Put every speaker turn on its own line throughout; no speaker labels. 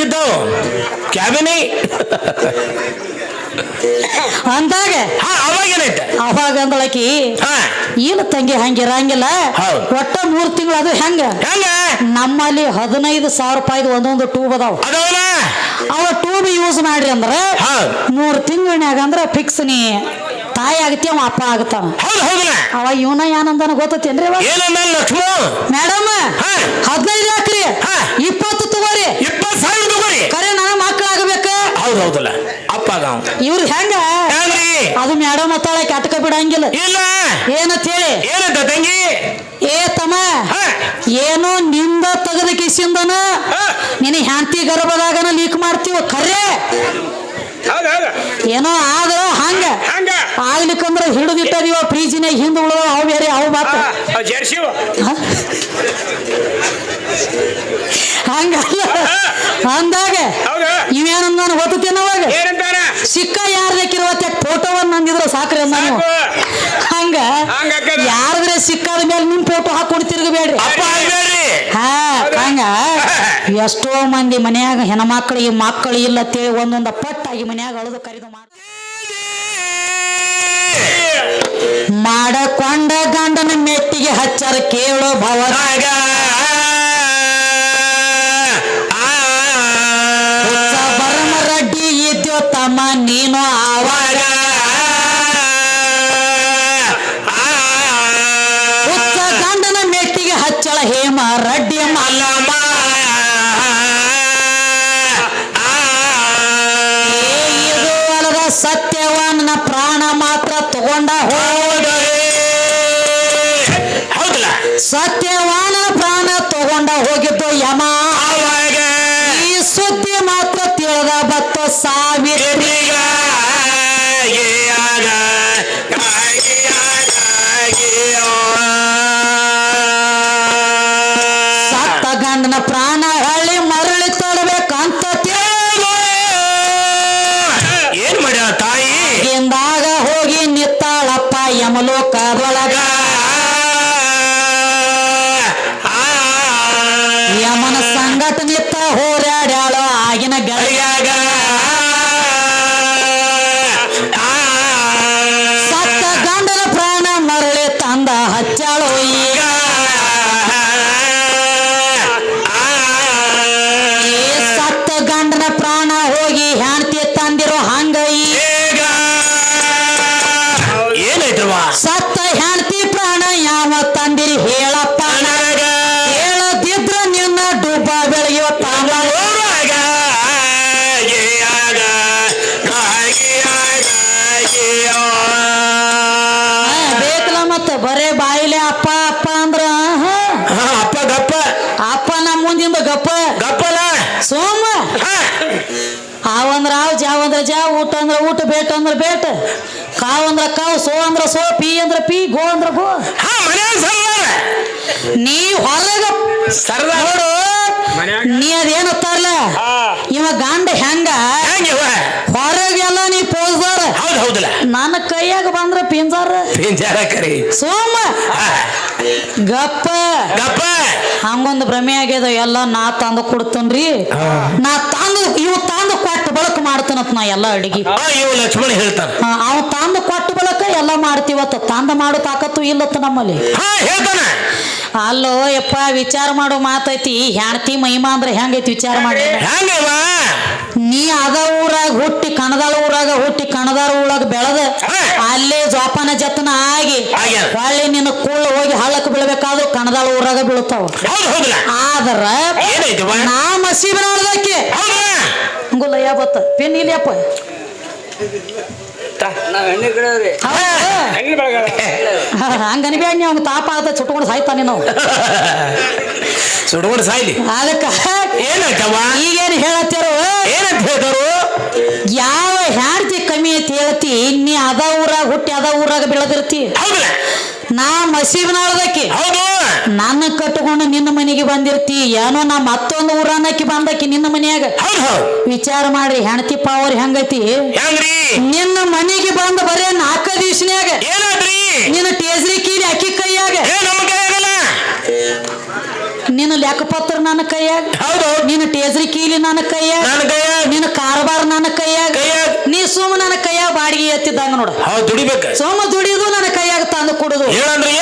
ಬಿದ್ದವು ಕ್ಯಾಬಿನಿ?
ಅಂದಾಗ?
ಹಾ ಅವಾಗ
ಅಂದಳಕಿ ಇಲ್ಲ ತಂಗಿ ಹಂಗಿರಂಗಿಲ್ಲ. ಒಟ್ಟ ಮೂರ್ ತಿಂಗಳು ಅದು ಹೆಂಗ? ನಮ್ಮಲ್ಲಿ ಹದಿನೈದು ಸಾವಿರ ರೂಪಾಯಿದು ಒಂದೊಂದು ಟ್ಯೂಬ್ ಅದಾವ. ಅವ ಟ್ಯೂಬ್ ಯೂಸ್ ಮಾಡ್ರಿ ಅಂದ್ರ. ಮೂರ್ ತಿಂಗಳನ್ಯಾಗ ಅಂದ್ರ ಫಿಕ್ಸ್ ನೀ ತಾಯಿ ಆಗತಿ ಅವ ಅಪ್ಪ ಆಗತಾನ. ಅವ ಇವನ ಏನಂದನ ಗೊತ್ತೇನ್ರಿ ಮೇಡಮ್. ಹದಿನೈದು ಹಾಕ್ರಿ. ಇಪ್ಪತ್ತು ತಗೋರಿ
ಹೌದು ಹೌದಲ್ಲ? ಅಪ್ಪ
ಇವ್ರ ಹೆಂಗ? ಅದು ಮೇಡಮ್ ಹತ್ತಾಳೆ ಕೆಟ್ಕ ಬಿಡಂಗಿಲ್ಲ.
ಇಲ್ಲ.
ಏನಂತ ಹೇಳಿ
ಏನಂತ ತಂಗಿ?
ಏ ತಮ್ಮ ಏನು ನಿಂದ ತೆಗೆದ ಕಿಸಿಂದನ. ನಿನ್ನ ಹ್ಯಾಂತಿ ಗರ್ಭದಾಗನ ಲೀಕ್ ಮಾಡ್ತೀವ ಖರೆ? ಏನೋ ಆದ್ರ ಹಂಗ. ಆಗ್ಲಿಕ್ಕಂದ್ರ ಹಿಡಿದಿಟ್ಟದಿವ ಪ್ರೀಜಿನ ಹಿಂದ ಉಳಿದ ಅವು ಬೇರೆ ಅವು ಹ? ಹಂಗಲ್ಲ. ಅಂದಾಗ ಇವೇನಂದ ನಾನು ಓದುತ್ತೇನೆ ಅವಾಗ?
ಏನಂತಾರ
ಸಿಕ್ಕ ಯಾರ್ದಕ್ಕಿರುವ ಫೋಟೋವನ್ನು ನಂದಿದ್ರ ಸಾಕ್ರಿ ನಾನು ಹಂಗ. ಯಾರದ್ರೆ ಸಿಕ್ಕಾದ ಮೇಲೆ ನಿಮ್ ಫೋಟೋ ಹಾಕೊಂಡು ತಿರುಗಬೇಡ್ರಿ ಹಾ ಹಂಗ? ಎಷ್ಟೋ ಮಂದಿ ಮನ್ಯಾಗ ಹೆಣ್ಮಕ್ಳಿಗೆ ಮಕ್ಕಳು ಇಲ್ಲ ತಿಳಿ ಒಂದೊಂದ ಪಟ್ಟಾಗಿ ಮನ್ಯಾಗ ಅಳದು ಕರೆದು ಮಾಡ ಮಾಡಕೊಂಡ ಗಂಡನ ಮೆಟ್ಟಿಗೆ ಹಚ್ಚರ ಕೇಳೋ ಭವ ನೀನು ಆವಾಗ ಜಾವ್ ಊಟ ಅಂದ್ರೆ ಊಟ ಬೇಟ ಅಂದ್ರ ಬೇಟ. ಕಾವ್ ಅಂದ್ರ ಕಾವ್ ಸೋ ಅಂದ್ರ ಸೋ ಪಿ ಅಂದ್ರ ಪಿ ಗೋ ಅಂದ್ರ ಗೋ.
ಹಾ ಮನೆ ಸರ್ದಾರ.
ನೀ ಹೊರಗ
ಸರ್ದಾರ.
ನೋಡು? ನೀ ಅದೇನತ್ತಾರಲ್ಲ
ಹಾ.
ಇವ ಗಂಡ ಹೆಂಗ? ಹೊರಗೆಲ್ಲ ನೀ ಪೋಸ್ದಾರ.
ಹೌದು ಹೌದಲ್ಲ.
ನನ್ನ ಕೈಯಾಗ ಬಂದ್ರ ಪಿಂಜಾರ.
ಪಿಂಜಾರ ಕರಿ.
ಸೋಮ. ಗಪ್ಪ.
ಗಪ್ಪ.
ಹಂಗೊಂದು ಭ್ರಮೆ ಆಗ್ಯದ ಎಲ್ಲ ನಾ ತಂದು ಕೊಡ್ತೇನ್ರಿ. ನಾ ತಂದು ಇವ ತಂದು ಬಳಕ ಮಾಡ್ತಾನತ್ ನಾ ಎಲ್ಲಾ ಅಡಿಗೆ.
ಇವ ಲಕ್ಷ್ಮಣ ಹೇಳ್ತಾನ
ಅವ ತಂದು ಕೊಟ್ಟು ಬಳಕ ಎಲ್ಲಾ ಮಾಡ್ತೀವತ್ತ ತಂದ ಮಾಡೋ ತಾಕತ್ತು ಇಲ್ಲತ್ತ ನಮ್ಮಲ್ಲಿ.
ಹೇಳ್ತಾನ.
ಅಲ್ಲೋ ಯಪ್ಪ ವಿಚಾರ ಮಾಡೋ ಮಾತೈತಿ. ಹೆಣ್ತಿ ಮಹಿಮಾ ಅಂದ್ರೆ ಹೆಂಗೈತಿ ವಿಚಾರ ಮಾಡಿ? ನೀ ಅದ ಊರಾಗ ಹುಟ್ಟಿ ಕಣದಾಳ ಊರಾಗ ಹುಟ್ಟಿ ಕಣದಾಳ ಊರಾಗ ಬೆಳೆದ ಅಲ್ಲೇ ಜೋಪಾನ ಜತನ ಆಗಿ. ಹೊಳ್ಳಿ ನಿನ್ನ ಕೂಳ ಹೋಗಿ ಹಳ್ಳಕ್ಕೆ ಬೀಳ್ಬೇಕಾದ್ರೂ ಕಣದಾಳ ಊರಾಗ ಬೀಳ್ತಾವ. ಆದ್ರ ನಾ ಮಸೀಬ್ ನೋಡ್ದಕ್ಕೆ
ಹೌದಾ
ಲಯ ಬತ್ತ ಪೆನ್ ಇಲ್ಲಪ್ಪ
ನೀವು
ಅವ್ನು ತಾಪ ಆದ ಚುಟ್ಕೊಂಡು ಸಾಯ್ತಾನೆ ನಾವು
ಸುಡ್ಕೊಂಡು ಸಾಯ್ಲಿ.
ಅದಕ್ಕೆ
ಏನಾಯ್ತವ
ಈಗೇನು ಹೇಳತ್ತಾರೋ?
ಏನಂತ ಹೇಳ್ತಾರು
ಯಾವ ಹ್ಯಾಡ್ತಿ ಕಮ್ಮಿ ಐತಿ ಹೇಳ್ತಿ ನೀ ಅದ ಊರಾಗ ಹುಟ್ಟಿ ಅದ ಊರಾಗ ಬೆಳೆದಿರ್ತಿ. ನಾ ಮಸೀಬ್ನಾಳದಕ್ಕಿ
ಹೌದು.
ನನ್ನ ಕಟ್ಕೊಂಡು ನಿನ್ನ ಮನೆಗೆ ಬಂದಿರ್ತಿ. ಏನೋ ನಾ ಮತ್ತೊಂದು ಊರಾನಕ್ಕಿ ಬಂದಕ್ಕಿ ನಿನ್ನ ಮನೆಯಾಗ. ವಿಚಾರ ಮಾಡ್ರಿ ಹೆಣತಿ ಪಾವರ್ ಹೆಂಗೈತಿ? ನಿನ್ನ ಮನೆಗೆ ಬಂದ ಬರೇ ನಾಲ್ಕ ದಿವ್ಸನ್ಯಾಗ. ನಿನ್ನ ಟೇಸರಿ ಕೀರಿ ಅಕ್ಕಿ ಕೈಯಾಗ. ನಿನ್ನ ಲೆಕ್ಕಪತ್ರ ನನ್ನ ಕೈಯಾಗ.
ಹೌದು.
ನಿನ್ನ ಟೇಜ್ರಿ ಕೀಲಿ ನನ್ನ ಕೈಯಾಗ.
ನನ್ನ
ಕಾರಬಾರ ನನ್ನ ಕೈಯಾಗ.
ಕೈಯಾಗ.
ನೀ ಸುಮ್ಮ ನನ್ನ ಕೈಯಾಗ ಬಾಡಿಗೆ ಎತ್ತಿದ್ದಂಗ ನೋಡು.
ಹೌದು ದುಡಿಬೇಕು.
ಸೋಮ ದುಡಿಯೋದು ನನ್ನ ಕೈಯಾಗ ತಂದು ಕೊಡುದು.
ಹೇಳಂದ್ರೆ?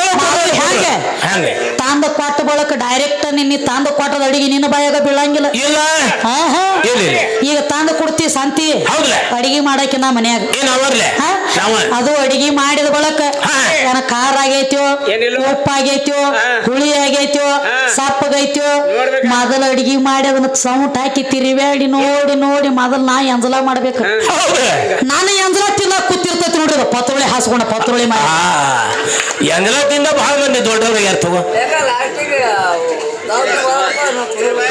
ಹಂಗೆ
ತಂದ ಕೊಟ್ಟ ಬಳಕ ಡೈರೆಕ್ಟ್ ನಿನ್ನೆ ತಂದ ಕೊಟ್ಟದ ಅಡಿಗೆ ನಿನ್ನ ಬಾಯಾಗ ಬೀಳಂಗಿಲ್ಲ.
ಇಲ್ಲ.
ಹಾ. ಈಗ ತಂದ ಕೊಡ್ತಿ ಸಂತಿ ಅಡಿಗೆ ಮಾಡಾಕಿ ನಾ ಮನ್ಯಾಗ.
ಏನ್ ಅವರ್ಲೆ
ಹಾ? ಅದು ಅಡಿಗೆ ಮಾಡಿದ ಬಳಕ ಏನ ಖಾರ ಆಗೈತ್ಯೋ. ಉಪ್ಪು ಆಗೈತ್ಯೋ ಹುಳಿ ಆಗೈತ್ಯೋ ಸಪ್ಪಗೈತ್ಯೋ. ಮೊದಲ ಅಡಿಗೆ ಮಾಡಿ ಅದನ್ನ ಸೌಂಟ್ ಹಾಕಿ ತಿರಿಬೇಡಿ ನೋಡಿ ನೋಡಿ ಮೊದಲ ನಾ ಎಂಜಲ ಮಾಡ್ಬೇಕು. ನಾನು ಎಂಜಲ ತಿನ್ನ ಕೂತಿರ್ತೈತಿ ನೋಡ್ರಿ ಅದು ಪತ್ರೊಳಿ ಹಾಸ್ಕೊಂಡ ಪತ್ರೊಳಿ ಮಾಡಿ
ಎಂಜಲ ತಿಂದ ಬಹಳ ಮಂದಿ ದೊಡ್ಡವ್ರಿಗೆ ಇರ್ತವ ತಗೋ.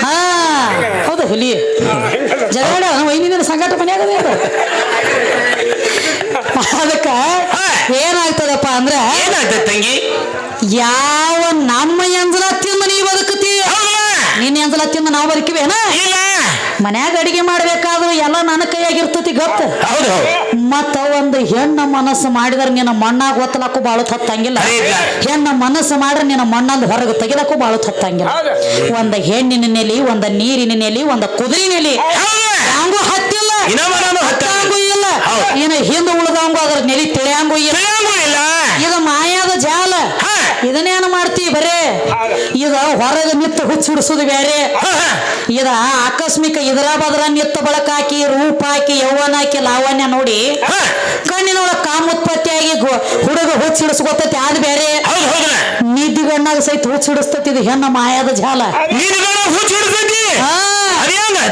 ಹಾ ಹೌದು ಹುಲಿ. ಜಗಳ ವೈನಿನ ಸಂಘಟ ಮನ್ಯಾಗ ಅದ. ಇದು. ಅದಕ್ಕ ಏನಾಗ್ತದಪ್ಪ ಅಂದ್ರೆ
ಏನಾಗ್ತದೆ ತಂಗಿ?
ಯಾವ ನಮ್ಮ ಎಂಜಲ ನಿನ್ನ ಎಂಜಲ ತಿಂದು ನಾವು ಬದುಕಿವೇನ?
ಇಲ್ಲ.
ಮನ್ಯಾಗ ಅಡಿಗೆ ಮಾಡ್ಬೇಕಾದ್ರೂ ಎಲ್ಲ ನನ್ನ ಕೈಯಾಗಿರ್ತತಿ ಗೊತ್ತ?
ಹೌದು
ಮತ್ತ ಒಂದು ಹೆಣ್ಣ ಮನಸ್ಸು ಮಾಡಿದ್ರೆ ನಿನ್ನ ಮಣ್ಣಾಗ ಒತ್ತಲಕ್ಕೂ ಬಾಳು
ತತ್ತಂಗಿಲ್ಲ
ಹೆಣ್ಣ ಮನಸ್ಸು ಮಾಡ್ರೆ ನಿನ್ನ ಮಣ್ಣಲ್ಲಿ ಹೊರಗೆ ತೆಗಿಲಕ್ಕೂ ಬಾಳು
ತತ್ತಂಗಿಲ್ಲ.
ಒಂದ ಹೆಣ್ಣಿನ ನೆಲಿ ಒಂದ ನೀರಿನ ನೆಲಿ ಒಂದ ಕುದುರೆ ನೆಲಿ. ಹಂಗೂ ಹತ್ತಿಲ್ಲ. ಇಲ್ಲ.
ಹಿಂದೆ.
ಉಳ್ದಂಗೂ ಅದ್ರ ನೆಲಿ ತಿಳಿಯಂಗೂ ಇಲ್ಲ. ಇದು. ಇದನ್ನೇನು ಮಾಡ್ತೀವಿ ಬರೇ?
ಈಗ
ಇದ ಹೊರಗೆ ನಿತ್ತು ಹುಚ್ಚಿಡಿಸೋದು ಬೇರೆ. ಇದ ಆಕಸ್ಮಿಕ ಇದರ ಬದಲ ನಿತ್ತ ಬಳಕ ಹಾಕಿ ರೂಪ ಹಾಕಿ ಯೌವನ ಹಾಕಿ ಲಾವಣ್ಯ ನೋಡಿ. ಕಣ್ಣಿನೊಳಗೆ ಕಾಮ ಕಾಮೋತ್ಪತ್ತಿಯಾಗಿ ಹುಡುಗ ಹುಚ್ಚಿಡಿಸ್ಕೊತತಿ ಅದು ಬೇರೆ ನಿದ್ದಿಗಣ್ಣಾಗ ಸಹಿತ ಹುಚ್ಚಿಡಿಸ್ತತಿ ಇದು ಹೆಣ್ಣ ಮಾಯಾದ ಜಾಲ.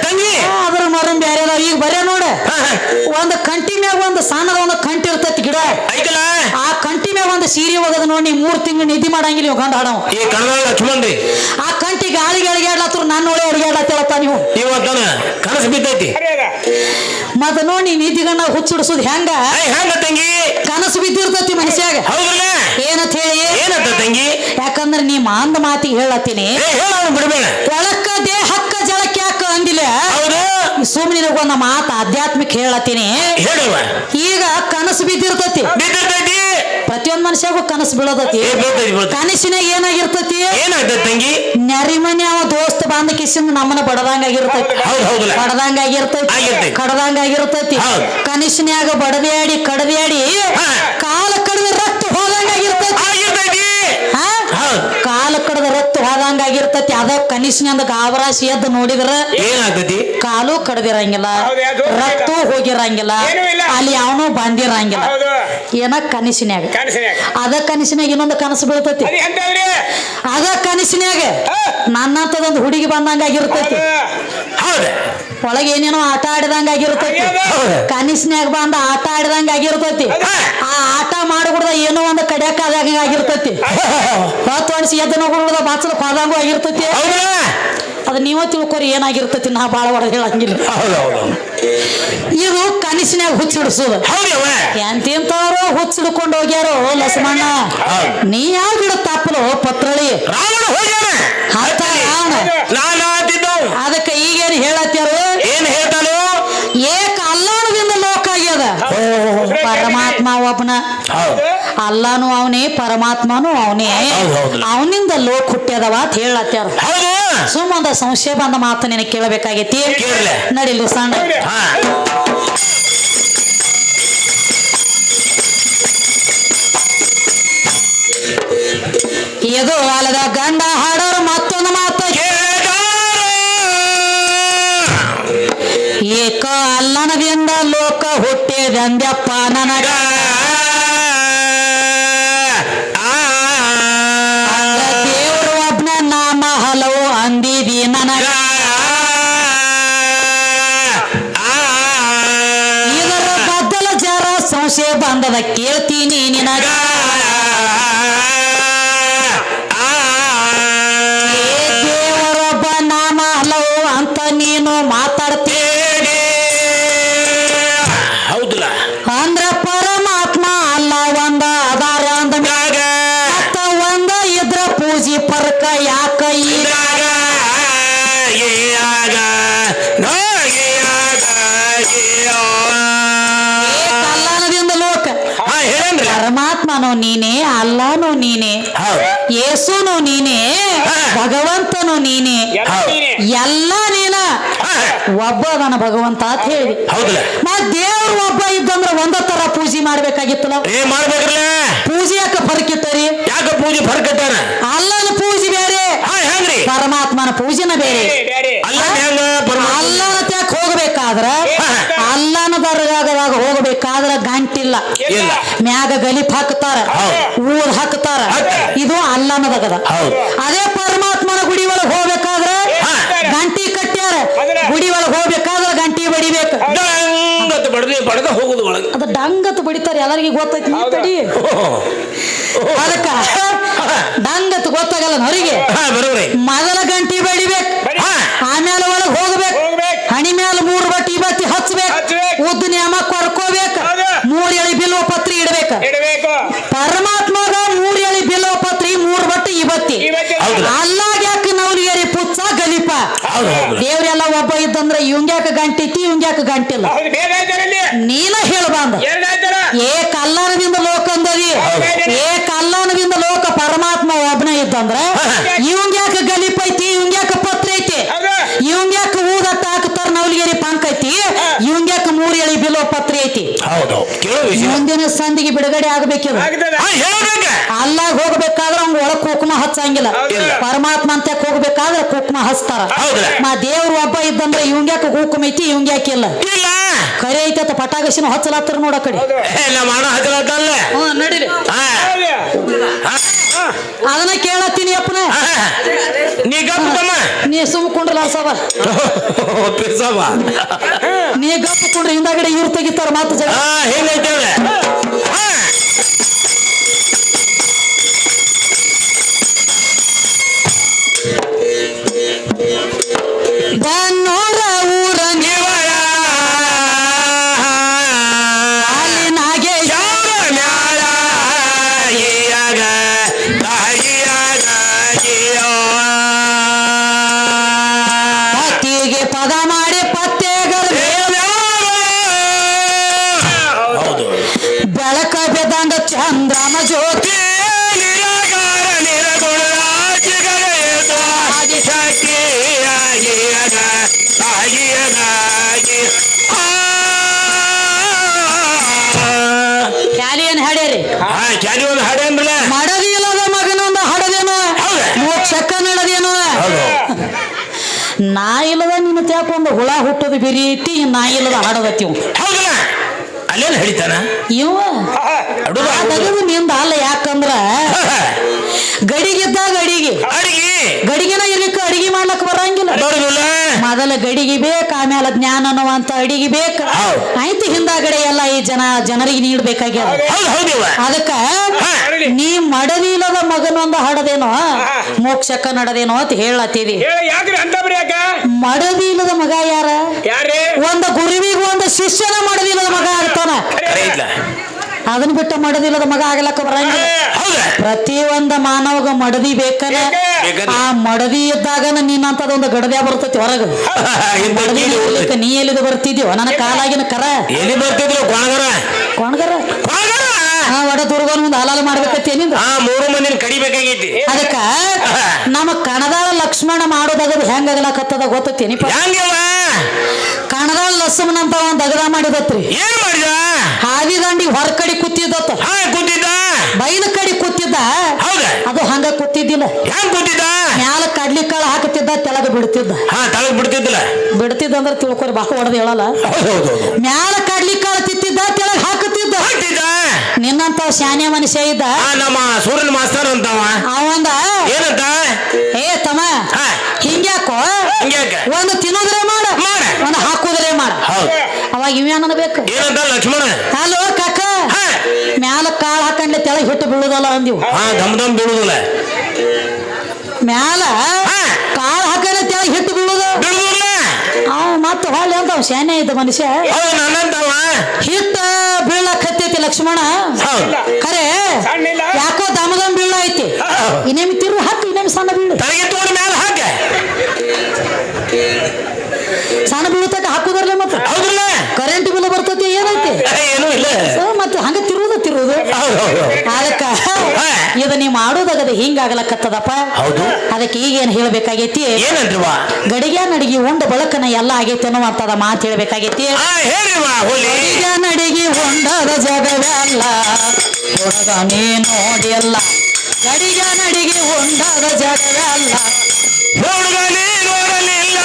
ತಂಗಿ?
ಮರಂ ಅದಾವ. ಈಗ ಬರೇ ನೋಡ. ಒಂದು ಕಂಟಿ ಮ್ಯಾಗ ಒಂದ್ ಸಣ್ಣದ ಒಂದು ಕಂಟಿ ಇರ್ತೈತಿ ಗಿಡ.
ಐತಲ್ಲ?
ಆ ಕಂಟಿ ಮ್ಯಾಗ ಒಂದ್ ಸೀರೆ ಹೋಗದ ನೋಡಿ ಮೂರು ತಿಂಗಳು ನಿದ್ದೆ ಮಾಡಂಗಿಲ್ಲ ಇವ್ ಗಂಡ ಹಾಡವ.
ಈ ಲಕ್ಷ್ಮಣ್ರಿ
ಆ ಕಂಟಿ ಗಾಳಿಗೆ ಅಡಿಗಾಡ್ಲತ್ರು ನನ್ನ ಒಳ್ಳೆ ಅಡಿಗಾಡ್ಲತ್ತೇಳಪ್ಪ ನೀವು.
ಇವತ್ತನ ಕನಸು ಬಿದ್ದೈತಿ.
ಮತ್ತ ನೋಡಿ ನಿದ್ದಿಗಣ್ಣ ಹುಚ್ಚಿಡಿಸೋದು ಹೆಂಗ?
ಐ ತಂಗಿ?
ಕನಸು ಬಿದ್ದಿರ್ತೈತಿ ಮನುಷ್ಯಾಗ
ಹೌದಲ್ಲ
ಏನಂತ ಹೇಳಿ?
ಏನಂತ ತಂಗಿ?
ಯಾಕಂದ್ರೆ ನೀ ಮಾಂದ ಮಾತಿಗೆ ಹೇಳತ್ತೀನಿ.
ಕೊಳಕ ಹೇಳ ಬಿಡ್ಬೇಡ.
ಒಳಕ್ಕ ದೇಹಕ್ಕ ಜಳಕ್ಕೆ ಯಾಕ ಅಂದಿಲ್ಲ?
ಹೌದು.
ಸುಮ್ಮನೆ ಒಂದು ಮಾತು ಆಧ್ಯಾತ್ಮಿಕ ಹೇಳತ್ತೀನಿ.
ಹೇಳುವ
ಈಗ ಕನಸು ಬಿದ್ದಿರ್ತತಿ.
ಬಿದ್ದಿರ್ತೈತಿ
ಪ್ರತಿಯೊಂದ್ ಮನುಷ್ಯಾಗೂ ಕನಸು ಬೀಳತೈತಿ. ಕನಸಿನ ಏನಾಗಿರ್ತತಿ?
ತಂಗಿ?
ನೆರಿಮನೆ ಅವ ದೋಸ್ತ ಬಂದ ಕಿಸಿಂದ ನಮ್ಮನ್ನ ಬಡದಂಗ ಆಗಿರ್ತೈತಿ. ಬಡದಂಗ ಆಗಿರ್ತೈತಿ. ಕಡದಂಗ ಆಗಿರ್ತೈತಿ. ಕನಸಿನ್ಯಾಗ ಬಡದ್ಯಾಡಿ ಕಡದ್ಯಾಡಿ
ಹಾ.
ಕಾಲ ಆಗಿರ್ತೈತಿ ಅದ ಕನಸಿನಿಂದ ಗಾಬರಾಶಿ ಎದ್ದು ನೋಡಿದ್ರ
ಏನಾಗ್ತೈತಿ?
ಕಾಲು ಕಡ್ದಿರಂಗಿಲ್ಲ ರಕ್ತೂ ಹೋಗಿರಂಗಿಲ್ಲ
ಏನೂ ಇಲ್ಲ.
ಅಲ್ಲಿ ಯಾವನು ಬಂದಿರಂಗಿಲ್ಲ. ಏನ ಕನಸಿನ್ಯಾಗ? ಅದ ಕನಸಿನ್ಯಾಗ ಇನ್ನೊಂದು ಕನಸು ಬೀಳ್ತತಿ.
ಅದ
ಕನಸಿನ್ಯಾಗ. ನನ್ನಂತದೊಂದು ಹುಡುಗಿ ಬಂದಂಗ ಆಗಿರ್ತೈತಿ. ಒಳಗೆ ಏನೇನೋ ಆಟ ಆಡಿದಂಗ ಆಗಿರ್ತೈತಿ. ಕನಸಿನ್ಯಾಗ ಬಂದ ಆಟ ಆಡಿದಂಗ ಆಗಿರ್ತೈತಿ. ಆ ಆಟ ಮಾಡ್ಬಿಡ್ದ ಏನೋ ಒಂದು ಕಡ್ಯಾಕ ಆದಂಗ ಆಗಿರ್ತೈತಿ. ಹೊತ್ತು ಅಣಿಸಿ ಎದ್ದು ನೋಡ್ಬಿಡ್ದ ಬಾಚಲ ಹೋದಂಗೂ ಆಗಿರ್ತೈತಿ. ಅದ ನೀವ ತಿಳ್ಕೊರಿ ಏನಾಗಿರ್ತೈತಿ ನಾ ಬಾಳ ಒಳಗೆ ಹೇಳಂಗಿಲ್ಲ. ಇದು ಕನಸಿನ್ಯಾಗ ಹುಚ್ಚಿಡಿಸೋದು. ಎಂತಿಂತವ್ರು ಹುಚ್ಚಿಡ್ಕೊಂಡು ಹೋಗ್ಯಾರೋ
ಲಸಮಣ್ಣ.
ನೀ ಯಾವ ಗಿಡ ತಪ್ಪಲು ಪತ್ರಳಿ?
ರಾವಣ
ಅದಕ್ಕೆ ಈಗೇನು ಹೇಳತ್ತಾರು?
ಏನ್ ಹೇಳ್ತಾರು
ಏಕ ಅಲ್ಲಾಣದಿಂದ ಲೋಕ ಆಗ್ಯದ. ಪರಮಾತ್ಮ ಒಬ್ಬನ ಅಲ್ಲಾನು ಅವನೇ ಪರಮಾತ್ಮನು ಅವನೇ. ಅವನಿಂದ ಲೋಕ ಹುಟ್ಟ್ಯದವ ಅಂತ
ಹೇಳತ್ತಾರ?
ಸುಮ್ಮಂದ ಸಂಶಯ ಬಂದ ಮಾತು ನಿನಗೆ ಕೇಳಬೇಕಾಗೈತಿ. ನಡೀಲಿ ಸಣ್ಣ. ಎದು ಅಲ್ಲದ ಗಂಡ ಹುಟ್ಟಿದಂದ್ಯಪ್ಪ ನನಗ ನೀನೇ ಅಲ್ಲಾನು ನೀನೇ ಯೇಸುನು ನೀನೇ. ಭಗವಂತನು ನೀನೇ
ಎಲ್ಲ. ನೀನೆ.
ಒಬ್ಬ ನನ್ನ ಭಗವಂತ ಅಂತ ಹೇಳಿ. ನಾ ದೇವ್ರು ಒಬ್ಬ ಇದ್ದಂದ್ರ ಒಂದ ತರ ಪೂಜೆ ಮಾಡ್ಬೇಕಾಗಿತ್ತಲ್ಲ ಪೂಜೆ ಯಾಕ ಫರ್ಕಿತ್ತರಿ
ಯಾಕ ಪೂಜೆ ಫರ್ಕಟ್ಟಾನ
ಅಲ್ಲನ ಪೂಜೆ ಬೇರೆ. ಪರಮಾತ್ಮನ ಪೂಜೆನ ಬೇರೆ. ಅಲ್ಲನ ತ್ಯಾಕ್ ಹೋಗ್ಬೇಕಾದ್ರ
ಹಾ.
ಹೋಗಬೇಕಾದ್ರ ಗಂಟಿಲ್ಲ. ಮ್ಯಾಗ ಗಲಿಪ್ ಹಾಕ್ತಾರ ಊರ್ ಹಾಕ್ತಾರ. ಇದು ಅಲ್ಲನದಗದ ಅದೇ ಪರಮಾತ್ಮನ ಗುಡಿ ಒಳಗ್ ಹೋಗ್ಬೇಕಾದ್ರ ಗಂಟಿ ಕಟ್ಟ್ಯಾರ. ಗುಡಿ ಒಳಗ್ ಹೋಗ್ಬೇಕಾದ್ರ ಗಂಟಿ ಬಡಿಬೇಕು.
ಡಂಗತ್ ಬಡದಿ ಬಡದ ಹೋಗುದು ಒಳಗ.
ಅದ ಡಂಗತ್ ಬಡಿತಾರ. ಎಲ್ಲರಿಗೂ ಗೊತ್ತೈತಿ ನೀ ತಡಿ. ಅದಕ್ಕ ಡಂಗತ್ ಗೊತ್ತಾಗಲ್ಲ
ಬರೋಬ್ರಿ
ಮೊದಲ ಗಂಟಿ ಬಡಿಬೇಕು.
ಬಡಿ.
ಆಮೇಲೆ ಒಳಗ್ ಹೋಗ್ಬೇಕು ಹಣಿ ಮೇಲೆ ಮೂರು ಬಟ್ಟಿ ಬತ್ತಿ ಹಚ್ಬೇಕು
ಹಚ್ಬೇಕು.
ಉದ್ದ ನ್ಯಾಮ ಕೊರ್ಕೋಬೇಕು
ಹೌದು.
ಮೂರ್ ಎಳಿ ಬಿಲ್ವ ಪತ್ರಿ ಇಡ್ಬೇಕು.
ಇಡಬೇಕು.
ಪರಮಾತ್ಮಗ ಮೂರ್ ಎಳಿ ಬಿಲ್ವ ಪತ್ರಿ ಮೂರ್ ಬಟ್ಟು ಇವತ್ತಿ.
ಇವತ್ತು
ಹೌದು.
ಅಲ್ಲಾಗ ಯಾಕೆ ನವಲಿಗೆರಿ ಪುಚ್ಚ ಗಲಿಪ? ದೇವ್ರೆಲ್ಲ ಒಬ್ಬ ಇದ್ದಂದ್ರ ಇವಂಗ್ಯಾಕ ಗಂಟಿತಿ ಇವಂಗ್ಯಾಕ ಗಂಟಿಲ್ಲ. ನೀನ ಹೇಳ್ಬಾಂದ ಏ ಕಲ್ಲನದಿಂದ ಲೋಕ ಅಂದದಿ ಏ ಕಲ್ಲನದಿಂದ ಲೋಕ ಪರಮಾತ್ಮ ಒಬ್ಬನ ಇದ್ದಂದ್ರ ಇವಂಗ್ಯಾಕ ಗಲಿಪ್ ಐತಿ ಇವಂಗ್ಯಾಕ ಪತ್ರ ಐತಿ
ಹೌದು
ಇವಂಗ್ಯಾಕ ಊದಟ್ಟ ಹಾಕ್ತಾರ ನವಲಿಗೆರಿ ಪಂಕ್ ಐತಿ ಇವಂಗ್ಯಾಕ ಮೂರ್ ಎಳಿ ಬಿಲೋ ಪತ್ರಿ ಐತಿ.
ಹೌದು.
ಮುಂದಿನ ಸಂದಿಗೆ ಬಿಡುಗಡೆ ಆಗಬೇಕು
ಆಗ್ತದ.
ಹಾ ಹೇಳ್ಬೇಕ.
ಅಲ್ಲಾಗ ಹೋಗ್ಬೇಕಾದ್ರ ಅವ್ನ ಒಳಗ್ ಕುಕ್ಮ ಹಚ್ಚಂಗಿಲ್ಲ. ಪರಮಾತ್ಮ ಅಂತ ಹೋಗ್ಬೇಕಾದ್ರೆ ಕುಕ್ಮ ಹಚ್ತಾರ. ಮಾ ದೇವ್ರು ಒಬ್ಬ ಇದ್ದಂದ್ರೆ ಇವಂಗ್ಯಾಕ ಕುಕುಮ ಐತಿ ಇವಂಗ್ಯಾಕ ಇಲ್ಲ?
ಇಲ್ಲ.
ಕರೆ ಐತಿ ಅಂತ ಪಟಾಕಸಿನ ಹಚ್ಚಲಾತ್ರ ನೋಡ ಕಡೆ.
ನಮ್ಮ ಅಣ್ಣ ಹಚ್ಚಲತ್ತಲ್ಲ
ಹ್ಮ್ ನಡಿರಿ. ಅದನ್ನ ಕೇಳತ್ತೀನಿ ಅಪ್ಪನ.
ನೀ ಗಪ್ಪ ತಮ್ಮ.
ನೀ ಸುಮ್ಕೊಂಡ್ರಲ್ಲ ಸವ.
ಪಿರ್ಸವ್ವ.
ನೀ ಗಪ್ಪ ಕೊಂಡ್ರೆ ಹಿಂದಾಗಡೆ ಇವ್ರು ತೆಗಿತಾರ ಮಾತು
ಹಾ ಹೆಂಗೈತೆ ಒಂದು
ಹುಳ ಹುಟ್ಟದ ಬಿರೀತಿ ನಾಯಿ ಇಲ್ಲದ ಹಾಡದತ್ತೀವ್
ಹೌದಲ್ಲ? ಅಲ್ಲೇನು ಹಿಡಿತಾನ
ಇವ
ಅಡುಗ
ಆ ತೆಗೆದು ನಿಂದ ಅಲ್ಲ ಯಾಕಂದ್ರ ಗಡಿಗಿದ್ದಾಗ ಅಡಿಗೆ
ಅಡಿಗೆ?
ಗಡಿಗೆನ ಇರ್ಲಿಕ್ಕೆ ಅಡಿಗೆ ಮಾಡ್ಲಕ್ ಬರಂಗಿಲ್ಲ? ಮೊದಲ ಗಡಿಗೆ ಬೇಕ ಆಮೇಲೆ ಜ್ಞಾನ ಅನ್ನುವಂತ ಅಡಿಗೆ ಬೇಕ.
ಹೌದು.
ಆಯ್ತು ಹಿಂದಾಗಡೆ ಎಲ್ಲ ಈ ಜನ ಜನರಿಗೆ ನೀಡ್ಬೇಕಾಗ್ಯದ. ಅದಕ್ಕ ನೀ ಮಡದಿಲ್ಲದ ಮಗನೊಂದು ಹಡದೇನೋ ಮೋಕ್ಷಕ್ಕ ನಡದೇನೋ ಅಂತ ಹೇಳತ್ತೀವಿ
ಯಾಕ
ಮಡದಿಲ್ಲದ ಮಗ ಯಾರ?
ಒಂದು
ಒಂದ ಗುರುವಿಗೆ ಒಂದು ಶಿಷ್ಯನ ಮಡದಿಲ್ಲದ ಮಗ ಆಗ್ತಾನ. ಅದನ್ನ ಬಿಟ್ಟು ಮಡದಿಲ್ಲದ ಮಗ ಆಗಲಕ್ಕ ಬರಂಗ
ಹೌದ?
ಪ್ರತಿ ಒಂದ ಮಾನವಗ ಮಡದಿ ಬೇಕಲ್ಲ. ಆ ಮಡದಿ ಇದ್ದಾಗ ನೀನ್ ಗಡದ್ಯಾ ಬರ್ತೈತಿ ಹೊರಗ. ಮಡದಿ ನೀ ಎಲ್ಲಿದು ಬರ್ತಿದ್ಯೋ? ನನ್ನ ಕಾಲಾಗಿನ ಕರ.
ಎಲ್ಲಿ ಬರ್ತಿದ್ರು ಕೊಣಗರ
ಕೊಣಗರ ಒಡ ದುರ್ಗೋನ್ ಮುಂದೆ ಹಾಲಾಲ
ಆ ಮೂರು ಮಂದಿನ ಕಡಿಬೇಕಾಗೈತಿ.
ಅದಕ್ಕ ನಮ್ಮ ಕಣದಾಳ ಲಕ್ಷ್ಮಣ ಮಾಡೋದಾಗದ ಹೆಂಗ ಆಗಲಾಕತ್ತದ ಗೊತ್ತೇನಿ
ಹೆಂಗವ
ಕಣದಾಳ ಲಕ್ಷ್ಮಣ ಅಂತ ಒಂದ್ ದಗದ ಮಾಡಿದತ್ರಿ.
ಏನ್ ಮಾಡಿದ
ಹಾದಿ ದಂಡಿ ಹೊರ ಕಡೆ ಕೂತಿದ್ದತ್ತ.
ಹಾ ಕೂತಿದ್ದ.
ಬೈಲ ಕಡೆ ಕುತ್ತಿದ್ದ
ಹೌದ?
ಅದು ಹಂಗ ಕೂತಿದ್ದಿಲ್ಲ.
ಹೆಂಗ್ ಕೂತಿದ್ದ?
ಮ್ಯಾಲ ಕಡ್ಲಿ ಕಾಳು ಹಾಕುತ್ತಿದ್ದ ತೆಳಗ ಬಿಡ್ತಿದ್ದ.
ಹಾ ತಳಗ್ ಬಿಡ್ತಿದ್ದಿಲ್ಲ.
ಬಿಡ್ತಿದ್ದ ಅಂದ್ರೆ ತಿಳ್ಕೊರಿ ಬಾಕ ಹೊಡೆದು ಹೇಳಲ್ಲ. ಮ್ಯಾಲ ಕಡ್ಲಿ ಕಾಳು ತಿತ್ತಿದ್ದ ತೆಳಗ ನಿನ್ನಂತ ಶಾನ್ಯ ಮನುಷ್ಯ ಇದ್ದ?
ಆ ನಮ್ಮ ಸೂರ್ಯನ ಮಾಸ್ತರ್ ಅಂತವ.
ಅವಂದ?
ಏನಂತ?
ಏ ತಮ್ಮ
ಹಾ.
ಹಿಂಗ್ಯಾಕೋ?
ಹಂಗ್ಯಾಕ?
ಒಂದು ತಿನ್ನೋದ್ರೆ ಮಾಡ.
ಮಾಡ.
ಒಂದು ಹಾಕುದ್ರೆ ಮಾಡ.
ಹೌದು.
ಅವಾಗ ಇವ್ಯಾನ ಬೇಕು?
ಏನಂತ ಲಕ್ಷ್ಮಣ?
ಹಲೋ ಕಾಕ.
ಹಾ.
ಮ್ಯಾಲ ಕಾಳು ಹಾಕಂಡ್ಲೆ ತೆಳಗ್ ಹಿಟ್ಟು ಬೀಳುದಲ್ಲ ಅಂದಿವು.
ಹಾ ದಮ್ ದಮ್ ಬೀಳುದಿಲ್ಲ.
ಮ್ಯಾಲ
ಹಾ.
ಕಾಳು ಹಾಕಂಡ್ಲೆ ತೆಳಗ್ ಹಿಟ್ಟು ಬೀಳುದು?
ಬೀಳುದಿಲ್ಲ.
ಅವ ಮತ್ತೆ ಹೊಳ್ಳಿ ಅಂತ ಶಾನ್ಯ ಶಾನೆ ಇದ್ದ ಮನುಷ್ಯ.
ಹೌದು ನನ್ನಂತವ.
ಹಿಟ್ಟ ಬೀಳಕ್ ಹತ್ತೈತಿ ಲಕ್ಷ್ಮಣ ಖರೆ
ಸಣ್ಣಿಲ್ಲ
ಯಾಕೋ ದಮದಮ್ ಬೀಳ ಐತಿ ಇನ್ನೇಮಿ ತಿರು ಹಾಕಿ ಇನ್ನೇಮಿ ಸಣ್ಣ ಬೀಳು.
ತಲೆಗೆ ತಗೊಂಡ ಮೇಲೆ ಹಾಕ.
ಸಣ್ಣ ಬೀಳತಕ್ಕ ಹಾಕುದರ್ಲೆ ಮತ್ತೆ? ಕರೆಂಟ್ ಬಿಲ್ ಬರ್ತೈತಿ ಏನೈತಿ?
ಏನೂ ಇಲ್ಲ.
ಮತ್ತೆ ಹಂಗ ತಿರುವುದು
ನೀವು
ಅದಕ್ಕ. ಇದು ನೀ ಮಾಡೋದಾಗದ ಹಿಂಗಾಗಲಕತ್ತದಪ್ಪ
ಹೌದು.
ಅದಕ್ಕೆ ಈಗೇನು ಹೇಳ್ಬೇಕಾಗೈತಿ?
ಏನಂದ್ರಿವ?
ಗಡಿಗೆ ನಡಿಗೆ ಉಂಡ ಬಳಕನ ಎಲ್ಲ ಆಗೈತಿ ಅನ್ನುವಂತದ ಮಾತು ಹೇಳ್ಬೇಕಾಗೈತಿ? ಗಡಿಗೆ ನಡಿಗೆ ಉಂಡದ ಜಗವೆಲ್ಲ ಹುಡುಗ ನೀ ನೋಡಿಲ್ಲ ಗಡಿಗೆ ನಡಿಗೆ ಉಂಡದ ಜಗವೆಲ್ಲ.
ಹುಡುಗ ನೀ ನೋಡಲಿಲ್ಲ.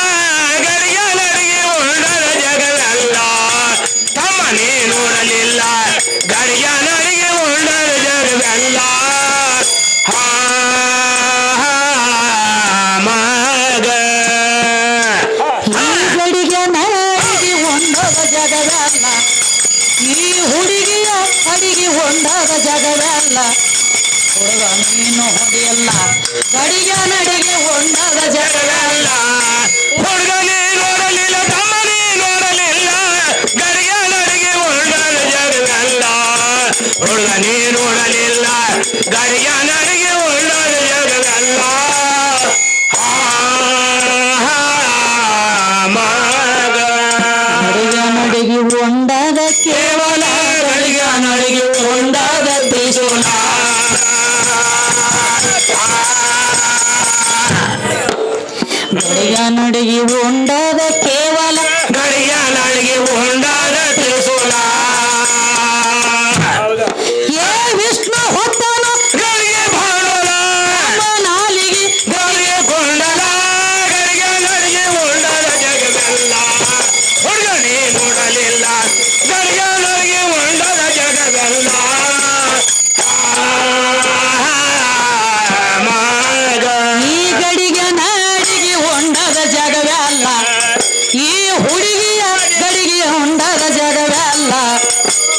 ಗಡಿಗೆ ನಡಿಗೆ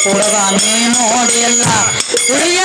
ಹುಡುಗ ನೀ ನೋಡಿಲ್ಲ. ಹುಡುಗಿಯ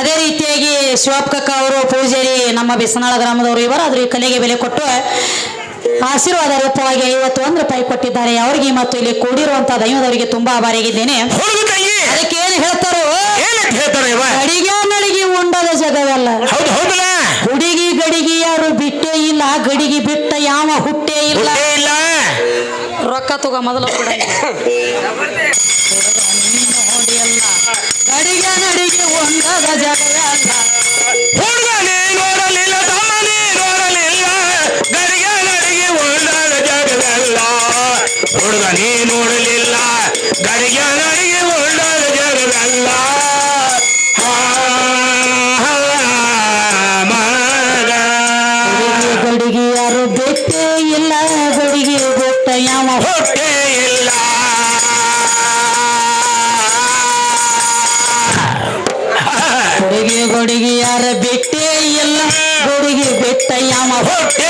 ಅದೇ ರೀತಿಯಾಗಿ ಶಿವಪ್ಪ ಕಕ್ಕ ಅವರು ಪೂಜಾರಿ ನಮ್ಮ ಬಿಸನಾಳ ಗ್ರಾಮದವರು ಇವರು. ಅದ್ರ ಕಲೆಗೆ ಬೆಲೆ ಕೊಟ್ಟು ಆಶೀರ್ವಾದ ರೂಪವಾಗಿ ಐವತ್ತು ಒಂದು ರೂಪಾಯಿ ಕೊಟ್ಟಿದ್ದಾರೆ. ಅವರಿಗೆ ಮತ್ತು ಇಲ್ಲಿ ಕೂಡಿರುವಂತಹ ದೈವದವರಿಗೆ ತುಂಬಾ ಆಭಾರಿಯಾಗಿದ್ದೇನೆ ಅದಕ್ಕೆ ಏನು ಹೇಳ್ತಾರೋ?
ಏನು ಹೇಳ್ತಾರೆ ಇವ?
ಅಡಿಗೆ ನಡಿಗೆ ಉಂಡದ ಜಗವಲ್ಲ. ಹುಡುಗಿ ಗಡಿಗೆ ಯಾರು ಬಿಟ್ಟೇ ಇಲ್ಲ. ಗಡಿಗೆ ಬಿಟ್ಟ ಯಾವ ಹುಟ್ಟೇ ಇಲ್ಲ.
ಹುಟ್ಟೆ ಇಲ್ಲ.
ರೊಕ್ಕ ತಗೋ ಮೊದಲು ಕೂಡ. ಗಡಿಗೆ ನಡಿಗೆ ಉಂಡದ ಜಗವೆಲ್ಲ
ಹುಡುಗನೇ ನೋಡಲಿಲ್ಲ ತಮ್ಮನೇ ನೋಡಲಿಲ್ಲ. ಗಡಿಗೆ ನಡಿಗೆ ಉಂಡದ ಜಗವೆಲ್ಲ ಹುಡುಗ ನೀ ನೋಡಲಿಲ್ಲ. ಗಡಿಗೆ ನಡಿಗೆ ಜಗವೆಲ್ಲ
ಹ ಗಡಿಗೆ ಯಾರು ಬಿಟ್ಟೇ ಇಲ್ಲ ಗಡಿಗೆ ಬಿಟ್ಟ ಯಾವ
ಹೊಟ್ಟೆ ಇಲ್ಲ.
ಹುಡುಗಿ ಹುಡುಗಿ ಯಾರ ಬಿಟ್ಟೇ ಇಲ್ಲ. ಗಡಿಗೆ ಬಿಟ್ಟ ಯಾವ
ಹೊಟ್ಟೆ